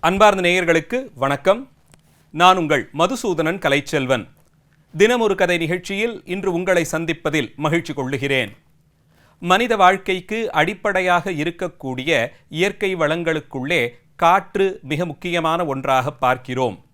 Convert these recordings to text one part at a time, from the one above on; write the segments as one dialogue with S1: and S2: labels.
S1: அன்பார்ந்த நேயர்களுக்கு வணக்கம். நான் உங்கள் மதுசூதனன் கலைச்செல்வன். தினமொரு கதை நிகழ்ச்சியில் இன்று உங்களை சந்திப்பதில் மகிழ்ச்சி கொள்ளுகிறேன். மனித வாழ்க்கைக்கு அடிப்படையாக இருக்கக்கூடிய இயற்கை வளங்களுக்குள்ளே காற்று மிக முக்கியமான ஒன்றாக பார்க்கிறோம்.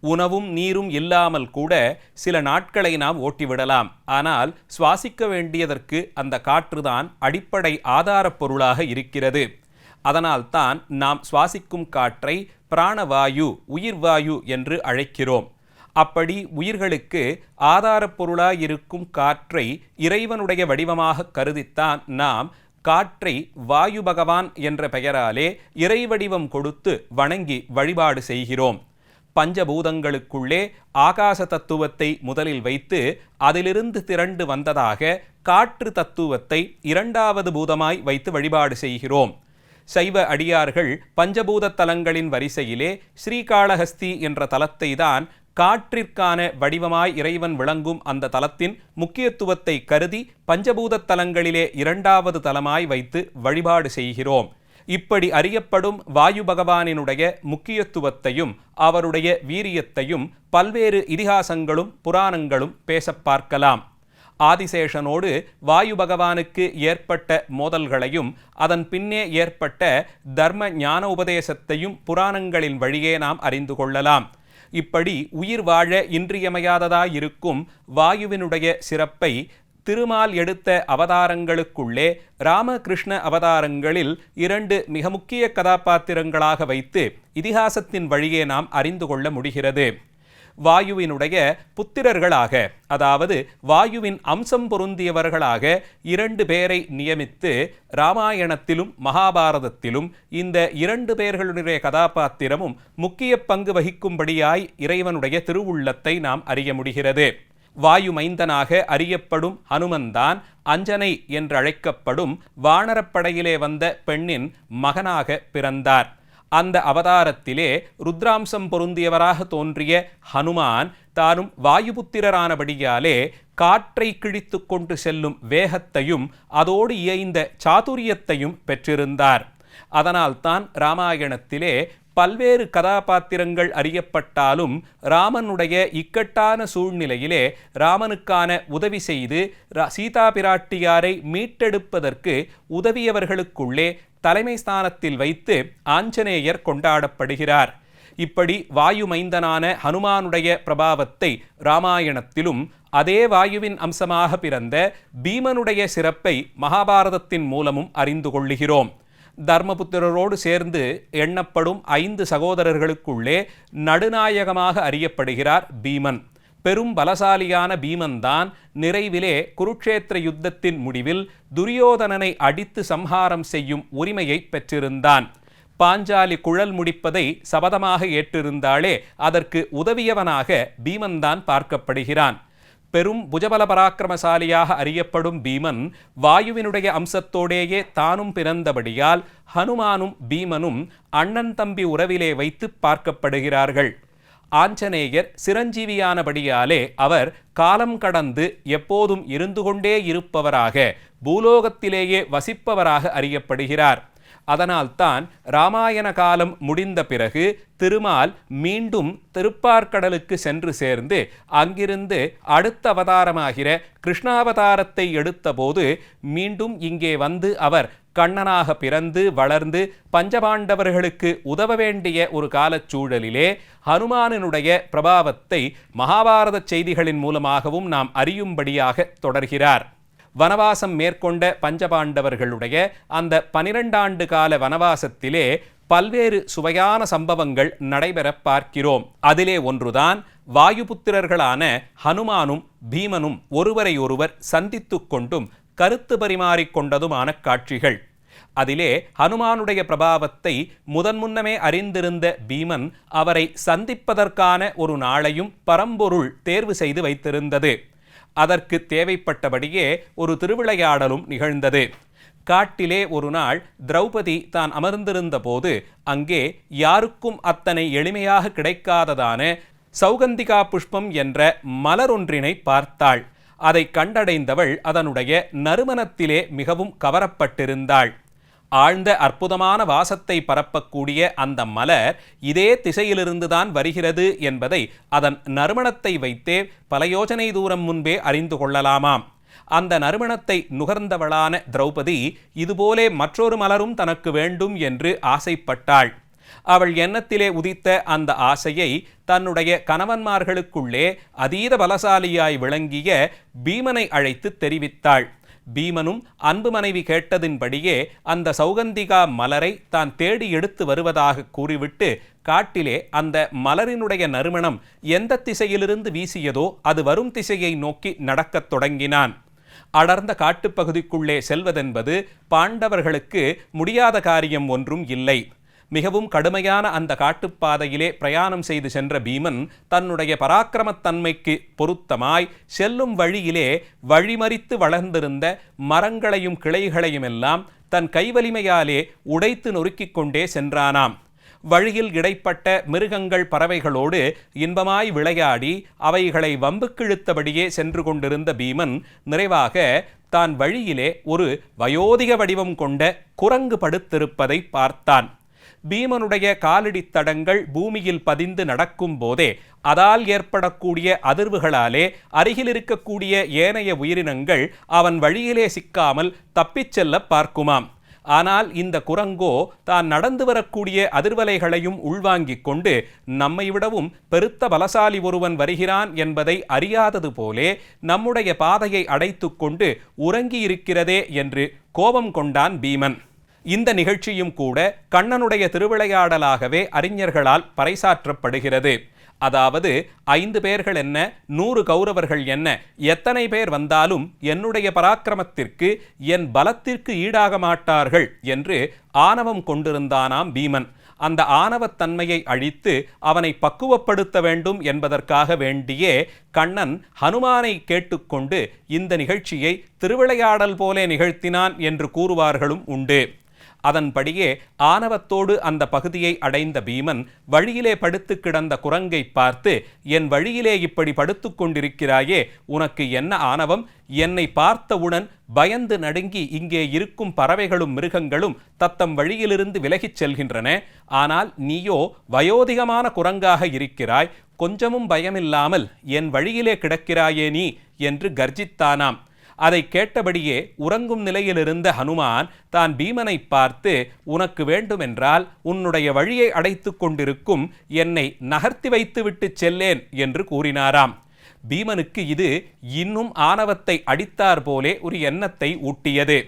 S1: உணவும் நீரும் இல்லாமல் கூட சில நாட்களை நாம் ஓட்டிவிடலாம். ஆனால் சுவாசிக்க வேண்டியதற்கு அந்த காற்றுதான் அடிப்படை ஆதாரப் பொருளாக இருக்கிறது. அதனால்தான் நாம் சுவாசிக்கும் காற்றை பிராணவாயு உயிர்வாயு என்று அழைக்கிறோம். அப்படி உயிர்களுக்கு ஆதாரப்பொருளாயிருக்கும் காற்றை இறைவனுடைய வடிவமாக கருதித்தான் நாம் காற்றை வாயு பகவான் என்ற பெயராலே இறைவடிவம் கொடுத்து வணங்கி வழிபாடு செய்கிறோம். பஞ்சபூதங்களுக்குள்ளே ஆகாச தத்துவத்தை முதலில் வைத்து அதிலிருந்து திரண்டு வந்ததாக காற்று தத்துவத்தை இரண்டாவது பூதமாய் வைத்து வழிபாடு செய்கிறோம். சைவ அடியார்கள் பஞ்சபூத தலங்களின் வரிசையிலே ஸ்ரீகாளஹஸ்தி என்ற தலத்தை தான் காற்றிற்கான வடிவமாய் இறைவன் விளங்கும் அந்த தலத்தின் முக்கியத்துவத்தை கருதி பஞ்சபூத தலங்களிலே இரண்டாவது தலமாய் வைத்து வழிபாடு செய்கிறோம். இப்படி அறியப்படும் வாயு பகவானினுடைய முக்கியத்துவத்தையும் அவருடைய வீரியத்தையும் பல்வேறு இதிகாசங்களும் புராணங்களும் பேச பார்க்கலாம். ஆதிசேஷனோடு வாயு பகவானுக்கு ஏற்பட்ட மோதல்களையும் அதன் பின்னே ஏற்பட்ட தர்ம ஞான உபதேசத்தையும் புராணங்களின் வழியே நாம் அறிந்து கொள்ளலாம். இப்படி உயிர் வாழ இன்றியமையாததாயிருக்கும் வாயுவினுடைய சிறப்பை திருமால் எடுத்த அவதாரங்களுக்குள்ளே ராமகிருஷ்ண அவதாரங்களில் இரண்டு மிக முக்கிய கதாபாத்திரங்களாக வைத்து இதிகாசத்தின் வழியே நாம் அறிந்து கொள்ள முடிகிறது. வாயுவினுடைய புத்திரர்களாக அதாவது வாயுவின் அம்சம் பொருந்தியவர்களாக இரண்டு பேரை நியமித்து ராமாயணத்திலும் மகாபாரதத்திலும் இந்த இரண்டு பேர்களுடைய கதாபாத்திரமும் முக்கிய பங்கு வகிக்கும்படியாய் இறைவனுடைய திருவுள்ளத்தை நாம் அறிய முடிகிறது. வாயு மைந்தனாக அறியப்படும் ஹனுமன்தான் அஞ்சனை என்றழைக்கப்படும் வானரப்படையிலே வந்த பெண்ணின் மகனாக பிறந்தார். அந்த அவதாரத்திலே ருத்ராம்சம் பொருந்தியவராக தோன்றிய ஹனுமான் தானும் வாயுபுத்திரரானபடியாலே காற்றை கிழித்து கொண்டு செல்லும் வேகத்தையும் அதோடு இயைந்த சாதுரியத்தையும் பெற்றிருந்தார். அதனால்தான் ராமாயணத்திலே பல்வேறு கதாபாத்திரங்கள் அறியப்பட்டாலும் ராமனுடைய இக்கட்டான சூழ்நிலையிலே ராமனுக்கான உதவி செய்து சீதா பிராட்டியாரை மீட்டெடுப்பதற்கு உதவியவர்களுக்குள்ளே தலைமை ஸ்தானத்தில் வைத்து ஆஞ்சநேயர் கொண்டாடப்படுகிறார். இப்படி வாயுமைந்தனான ஹனுமானுடைய பிரபாவத்தை ராமாயணத்திலும் அதே வாயுவின் அம்சமாக பிறந்த பீமனுடைய சிறப்பை மகாபாரதத்தின் மூலமும் அறிந்து கொள்ளுகிறோம். தர்மபுத்திரரோடு சேர்ந்து எண்ணப்படும் ஐந்து சகோதரர்களுக்குள்ளே நடுநாயகமாக அறியப்படுகிறார் பீமன். பெரும் பலசாலியான பீமன்தான் நிறைவிலே குருக்ஷேத்திர யுத்தத்தின் முடிவில் துரியோதனனை அடித்து சம்ஹாரம் செய்யும் உரிமையை பெற்றிருந்தான். பாஞ்சாலி குழல் முடிப்பதை சபதமாக ஏற்றிருந்தாலே அதற்கு உதவியவனாக பீமன்தான் பார்க்கப்படுகிறான். பெரும் புஜபல பராக்கிரமசாலியாக அறியப்படும் பீமன் வாயுவினுடைய அம்சத்தோடேயே தானும் பிறந்தபடியால் ஹனுமானும் பீமனும் அண்ணன் தம்பி உறவிலே வைத்து பார்க்கப்படுகிறார்கள். ஆஞ்சநேயர் சிரஞ்சீவியானபடியாலே அவர் காலம் கடந்து எப்போதும் இருந்து கொண்டே இருப்பவராக பூலோகத்திலேயே வசிப்பவராக அறியப்படுகிறார். அதனால்தான் ராமாயண காலம் முடிந்த பிறகு திருமால் மீண்டும் திருப்பார்கடலுக்கு சென்று சேர்ந்து அங்கிருந்து அடுத்த அவதாரமாகிற கிருஷ்ணாவதாரத்தை எடுத்தபோது மீண்டும் இங்கே வந்து அவர் கண்ணனாக பிறந்து வளர்ந்து பஞ்சபாண்டவர்களுக்கு உதவ வேண்டிய ஒரு காலச்சூழலிலே ஹனுமானினுடைய பிரபாவத்தை மகாபாரத செய்திகளின் மூலமாகவும் நாம் அறியும்படியாக தொடர்கிறார். வனவாசம் மேற்கொண்ட பஞ்சபாண்டவர்களுடைய அந்த பனிரெண்டாண்டு கால வனவாசத்திலே பல்வேறு சுவையான சம்பவங்கள் நடைபெற பார்க்கிறோம். அதிலே ஒன்றுதான் வாயுபுத்திரர்களான ஹனுமானும் பீமனும் ஒருவரையொருவர் சந்தித்து கொண்டும் கருத்து பரிமாறிக்கொண்டதுமான காட்சிகள். அதிலே ஹனுமானுடைய பிரபாவத்தை முதன் முன்னமே அறிந்திருந்த பீமன் அவரை சந்திப்பதற்கான ஒரு நாளையும் பரம்பொருள் தேர்வு செய்து வைத்திருந்தது. அதற்கு தேவைப்பட்டபடியே ஒரு திருவிளையாடலும் நிகழ்ந்தது. காட்டிலே ஒரு நாள் திரௌபதி தான் அமர்ந்திருந்த போது அங்கே யாருக்கும் அத்தனை எளிமையாக கிடைக்காததான சௌகந்திகா புஷ்பம் என்ற மலரொன்றினை பார்த்தாள். அதை கண்டடைந்தவள் அதனுடைய நறுமணத்திலே மிகவும் கவரப்பட்டிருந்தாள். ஆழ்ந்த அற்புதமான வாசத்தை பரப்பக்கூடிய அந்த மலர் இதே திசையிலிருந்துதான் வருகிறது என்பதை அதன் நறுமணத்தை வைத்தே பல யோஜனை தூரம் முன்பே அறிந்து கொள்ளலாமாம். அந்த நறுமணத்தை நுகர்ந்தவளான திரௌபதி இதுபோலே மற்றொரு மலரும் தனக்கு வேண்டும் என்று ஆசைப்பட்டாள். அவள் எண்ணத்திலே உதித்த அந்த ஆசையை தன்னுடைய கணவன்மார்களுக்குள்ளே அதீத பலசாலியாய் விளங்கிய பீமனை அழைத்து தெரிவித்தாள். பீமனும் அன்பு மனைவி கேட்டதின்படியே அந்த சௌகந்திகா மலரை தான் தேடி எடுத்து வருவதாக கூறிவிட்டு காட்டிலே அந்த மலரினுடைய நறுமணம் எந்த திசையிலிருந்து வீசியதோ அது வரும் திசையை நோக்கி நடக்கத் தொடங்கினான். அடர்ந்த காட்டுப்பகுதிக்குள்ளே செல்வதென்பது பாண்டவர்களுக்கு முடியாத காரியம் ஒன்றும் இல்லை. மிகவும் கடுமையான அந்த காட்டுப்பாதையிலே பிரயாணம் செய்து சென்ற பீமன் தன்னுடைய பராக்கிரமத்தன்மைக்கு பொருத்தமாய் செல்லும் வழியிலே வழிமறித்து வளர்ந்திருந்த மரங்களையும் கிளைகளையும் எல்லாம் தன் கைவலிமையாலே உடைத்து நொறுக்கிக் கொண்டே சென்றானாம். வழியில் இடைப்பட்ட மிருகங்கள் பறவைகளோடு இன்பமாய் விளையாடி அவைகளை வம்புக்கிழுத்தபடியே சென்று கொண்டிருந்த பீமன் நிறைவாக தான் வழியிலே ஒரு வயோதிக வடிவம் கொண்ட குரங்கு படுத்திருப்பதை பார்த்தான். பீமனுடைய காலடி தடங்கள் பூமியில் பதிந்து நடக்கும் போதே அதால் ஏற்படக்கூடிய அதிர்வுகளாலே அருகில் இருக்கக்கூடிய ஏனைய உயிரினங்கள் அவன் வழியிலே சிக்காமல் தப்பிச் செல்ல பார்க்குமாம். ஆனால் இந்த குரங்கோ தான் நடந்து வரக்கூடிய அதிர்வலைகளையும் உள்வாங்கிக் கொண்டு நம்மை விடவும் பெருத்த பலசாலி ஒருவன் வருகிறான் என்பதை அறியாதது போலே நம்முடைய பாதையை அடைத்துக்கொண்டு உறங்கியிருக்கிறதே என்று கோபம் கொண்டான் பீமன். இந்த நிகழ்ச்சியும் கூட கண்ணனுடைய திருவிளையாடலாகவே அறிஞர்களால் பறைசாற்றப்படுகிறது. அதாவது ஐந்து பேர்கள் என்ன நூறு கௌரவர்கள் என்ன எத்தனை பேர் வந்தாலும் என்னுடைய பராக்கிரமத்திற்கு என் பலத்திற்கு ஈடாக மாட்டார்கள் என்று ஆணவம் கொண்டிருந்தானாம் பீமன். அந்த ஆணவத்தன்மையை அழித்து அவனை பக்குவப்படுத்த வேண்டும் என்பதற்காக வேண்டியே கண்ணன் ஹனுமானை கேட்டுக்கொண்டு இந்த நிகழ்ச்சியை திருவிளையாடல் போலே நிகழ்த்தினான் என்று கூறுவார்களும் உண்டு. அதன்படியே ஆணவத்தோடு அந்த பகுதியை அடைந்த பீமன் வழியிலே படுத்து கிடந்த குரங்கை பார்த்து என் வழியிலே இப்படி படுத்து கொண்டிருக்கிறாயே உனக்கு என்ன ஆணவம்? என்னை பார்த்தவுடன் பயந்து நடுங்கி இங்கே இருக்கும் பறவைகளும் மிருகங்களும் தத்தம் வழியிலிருந்து விலகிச் செல்கின்றன. ஆனால் நீயோ வயோதிகமான குரங்காக இருக்கிறாய் கொஞ்சமும் பயமில்லாமல் என் வழியிலே கிடக்கிறாயே நீ? என்று கர்ஜித்தானாம். அதை கேட்டபடியே உறங்கும் நிலையிலிருந்த ஹனுமான் தான் பீமனை பார்த்து உனக்கு வேண்டுமென்றால் உன்னுடைய வழியை அடைத்து கொண்டிருக்கும் என்னை நகர்த்தி வைத்துவிட்டு செல்லேன் என்று கூறினாராம். பீமனுக்கு இது இன்னும் ஆணவத்தை அடித்தார் போலே ஒரு எண்ணத்தை ஊட்டியது.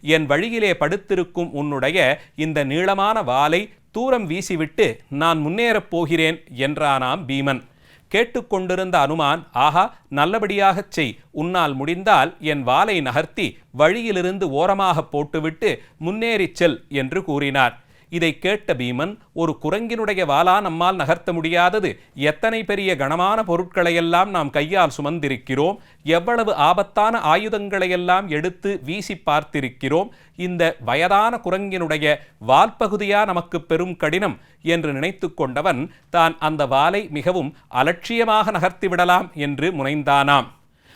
S1: என் வழியிலே படுத்திருக்கும் உன்னுடைய இந்த நீளமான வாளை தூரம் வீசிவிட்டு நான் முன்னேறப் போகிறேன் என்றானாம் பீமன். கேட்டுக்கொண்டிருந்த அனுமான் ஆஹா நல்லபடியாகச் செய். உன்னால் முடிந்தால் என் வாளை நகர்த்தி வழியிலிருந்து ஓரமாக போட்டுவிட்டு முன்னேறிச் செல் என்று கூறினார். இதை கேட்ட பீமன் ஒரு குரங்கினுடைய வாலா நம்மால் நகர்த்த முடியாதது. எத்தனை பெரிய கனமான பொருட்களையெல்லாம் நாம் கையால் சுமந்திருக்கிறோம். எவ்வளவு ஆபத்தான ஆயுதங்களையெல்லாம் எடுத்து வீசி பார்த்திருக்கிறோம். இந்த வயதான குரங்கினுடைய வால்பகுதியா நமக்கு பெரும் கடினம் என்று நினைத்து கொண்டவன் தான் அந்த வாலை மிகவும் அலட்சியமாக நகர்த்தி விடலாம் என்று முனைந்தானாம்.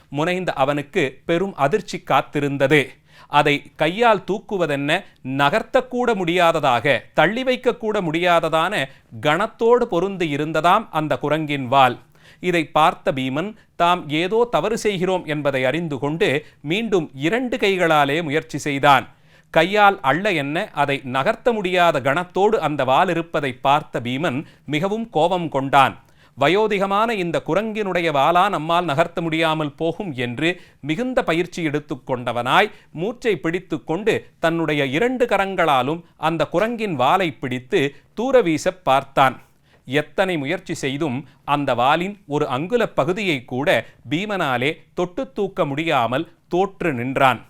S1: முனைந்த அவனுக்கு பெரும் அதிர்ச்சி காத்திருந்தது. அதை கையால் தூக்குவதென்ன? நகர்த்தக்கூட முடியாததாக தள்ளி வைக்கக்கூட முடியாததான கணத்தோடு பொருந்து இருந்ததாம் அந்த குரங்கின் வால். இதை பார்த்த பீமன் தாம் ஏதோ தவறு செய்கிறோம் என்பதை அறிந்து கொண்டு மீண்டும் இரண்டு கைகளாலே முயற்சி செய்தான். கையால் அள்ள என்ன? அதை நகர்த்த முடியாத கணத்தோடு அந்த வால் இருப்பதை பார்த்த பீமன் மிகவும் கோபம் கொண்டான். வயோதிகமான இந்த குரங்கினுடைய வாலா நம்மால் நகர்த்த முடியாமல் போகும் என்று மிகுந்த பயிற்சி எடுத்துக்கொண்டவனாய் மூச்சை பிடித்து கொண்டு தன்னுடைய இரண்டு கரங்களாலும் அந்த குரங்கின் வாலை பிடித்து தூர வீச பார்த்தான். எத்தனை முயற்சி செய்தும் அந்த வாலின் ஒரு அங்குல பகுதியை கூட பீமனாலே தொட்டு தூக்க முடியாமல் தோற்று நின்றான்.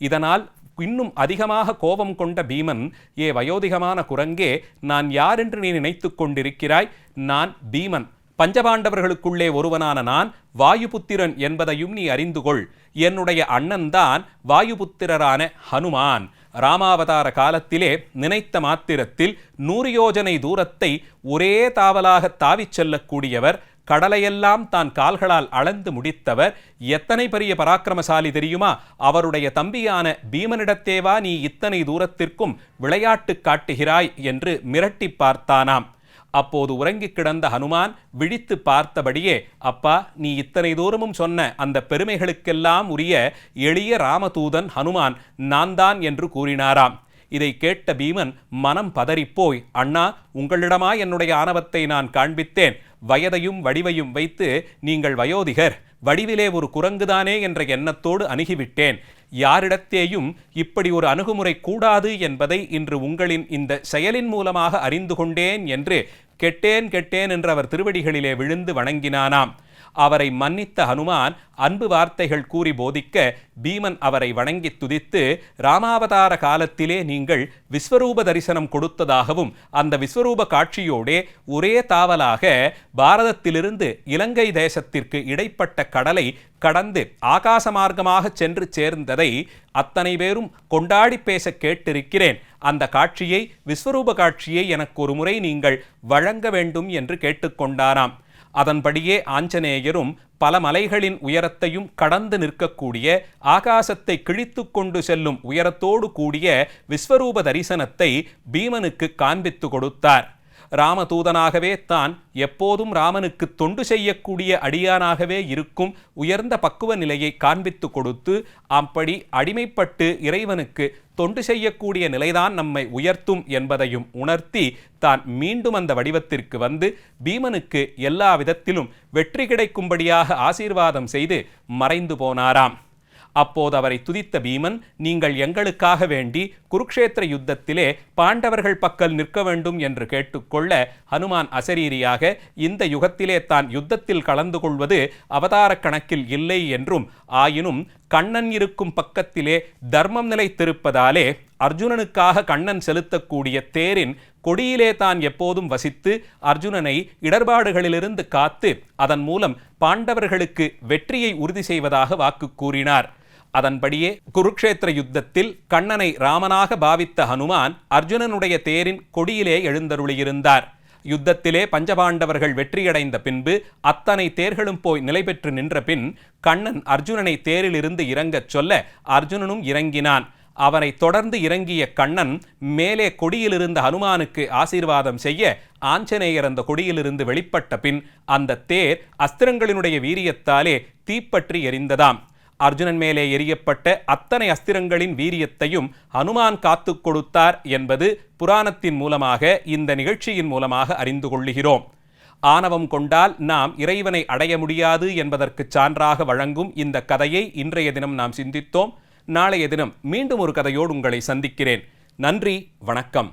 S1: இதனால் இன்னும் அதிகமாக கோபம் கொண்ட பீமன் ஏ வயோதிகமான குரங்கே நான் யாரென்று நீ நினைத்து கொண்டிருக்கிறாய்? நான் பீமன். பஞ்சபாண்டவர்களுக்குள்ளே ஒருவனான நான் வாயுபுத்திரன் என்பதையும் நீ அறிந்து கொள். என்னுடைய அண்ணன்தான் வாயுபுத்திரரான ஹனுமான். ராமாவதார காலத்திலே நினைத்த மாத்திரத்தில் நூறு யோஜனை தூரத்தை ஒரே தாவலாக தாவிச் செல்லக்கூடியவர் கடலையெல்லாம் தான் கால்களால் அளந்து முடித்தவர் எத்தனை பெரிய பராக்கிரமசாலி தெரியுமா? அவருடைய தம்பியான பீமனிடத்தேவா நீ இத்தனை தூரத்திற்கும் விளையாட்டு காட்டுகிறாய் என்று மிரட்டி பார்த்தானாம். அப்போது உறங்கிக் கிடந்த ஹனுமான் விழித்து பார்த்தபடியே அப்பா நீ இத்தனை தூரமும் சொன்ன அந்த பெருமைகளுக்கெல்லாம் உரிய எளிய ராமதூதன் ஹனுமான் நான் தான் என்று கூறினாராம். இதை கேட்ட பீமன் மனம் பதறிப்போய் அண்ணா உங்களிடமா என்னுடைய ஆணவத்தை நான் காண்பித்தேன். வயதையும் வடிவையும் வைத்து நீங்கள் வயோதிகர். வடிவிலே ஒரு குரங்குதானே என்ற எண்ணத்தோடு அணுகிவிட்டேன். யாரிடத்தேயும் இப்படி ஒரு அணுகுமுறை கூடாது என்பதை இன்று உங்களின் இந்த செயலின் மூலமாக அறிந்து கொண்டேன் என்று கெட்டேன் கெட்டேன் என்று அவர் திருவடிகளிலே விழுந்து வணங்கினானாம். அவரை மன்னித்த ஹனுமான் அன்பு வார்த்தைகள் கூறி போதிக்க பீமன் அவரை வணங்கி துதித்து ராமாவதார காலத்திலே நீங்கள் விஸ்வரூப தரிசனம் கொடுத்ததாகவும் அந்த விஸ்வரூப காட்சியோடே ஒரே தாவலாக பாரதத்திலிருந்து இலங்கை தேசத்திற்கு இடைப்பட்ட கடலை கடந்து ஆகாச மார்க்கமாக சென்று சேர்ந்ததை அத்தனை பேரும் கொண்டாடி பேச கேட்டிருக்கிறேன். அந்த காட்சியை விஸ்வரூப காட்சியை எனக்கு ஒரு முறை நீங்கள் வழங்க வேண்டும் என்று கேட்டுக்கொண்டாராம் அதன்படியே ஆஞ்சநேயரும் பல மலைகளின் உயரத்தையும் கடந்து நிற்கக்கூடிய ஆகாசத்தை கிழித்து கொண்டு செல்லும் உயரத்தோடு கூடிய விஸ்வரூப தரிசனத்தை பீமனுக்கு காண்பித்து கொடுத்தார். ராமதூதனாகவே தான் எப்போதும் ராமனுக்கு தொண்டு செய்யக்கூடிய அடியானாகவே இருக்கும் உயர்ந்த பக்குவ நிலையை காண்பித்து கொடுத்து அப்படி அடிமைப்பட்டு இறைவனுக்கு தொண்டு செய்யக்கூடிய நிலைதான் நம்மை உயர்த்தும் என்பதையும் உணர்த்தி தான் மீண்டும் அந்த வடிவத்திற்கு வந்து பீமனுக்கு எல்லா விதத்திலும் வெற்றி கிடைக்கும்படியாக ஆசீர்வாதம் செய்து மறைந்து போனாராம். அப்போது அவரை துதித்த பீமன் நீங்கள் எங்களுக்காக வேண்டி குருக்ஷேத்திர யுத்தத்திலே பாண்டவர்கள் பக்கல் நிற்க வேண்டும் என்று கேட்டுக்கொள்ள ஹனுமான் அசரீரியாக இந்த யுகத்திலே தான் யுத்தத்தில் கலந்து கொள்வது அவதார கணக்கில் இல்லை என்றும் ஆயினும் கண்ணன் இருக்கும் பக்கத்திலே தர்மம் நிலைத்திருப்பதாலே அர்ஜுனனுக்காக கண்ணன் செலுத்தக்கூடிய தேரின் கொடியிலே தான் எப்போதும் வசித்து அர்ஜுனனை இடர்பாடுகளிலிருந்து காத்து அதன் மூலம் பாண்டவர்களுக்கு வெற்றியை உறுதி செய்வதாக வாக்கு கூறினார். அதன்படியே குருக்ஷேத்திர யுத்தத்தில் கண்ணனை ராமனாக பாவித்த ஹனுமான் அர்ஜுனனுடைய தேரின் கொடியிலே எழுந்தருளியிருந்தார். யுத்தத்திலே பஞ்சபாண்டவர்கள் வெற்றியடைந்த பின்பு அத்தனை தேர்களும் போய் நிலை பெற்று நின்ற பின் கண்ணன் அர்ஜுனனை தேரிலிருந்து இறங்கச் சொல்ல அர்ஜுனனும் இறங்கினான். அவனை தொடர்ந்து இறங்கிய கண்ணன் மேலே கொடியிலிருந்த ஹனுமானுக்கு ஆசீர்வாதம் செய்ய ஆஞ்சநேயர் அந்த கொடியிலிருந்து வெளிப்பட்ட பின் அந்த தேர் அஸ்திரங்களினுடைய வீரியத்தாலே தீப்பற்றி எரிந்ததாம். அர்ஜுனன் மேலே எரியப்பட்ட அத்தனை அஸ்திரங்களின் வீரியத்தையும் ஹனுமான் காத்து கொடுத்தார் என்பது புராணத்தின் மூலமாக இந்த நிகழ்ச்சியின் மூலமாக அறிந்து கொள்ளுகிறோம். ஆணவம் கொண்டால் நாம் இறைவனை அடைய முடியாது என்பதற்கு சான்றாக வழங்கும் இந்த கதையை இன்றைய தினம் நாம் சிந்தித்தோம். நாளைய தினம் மீண்டும் ஒரு கதையோடு உங்களை சந்திக்கிறேன். நன்றி வணக்கம்.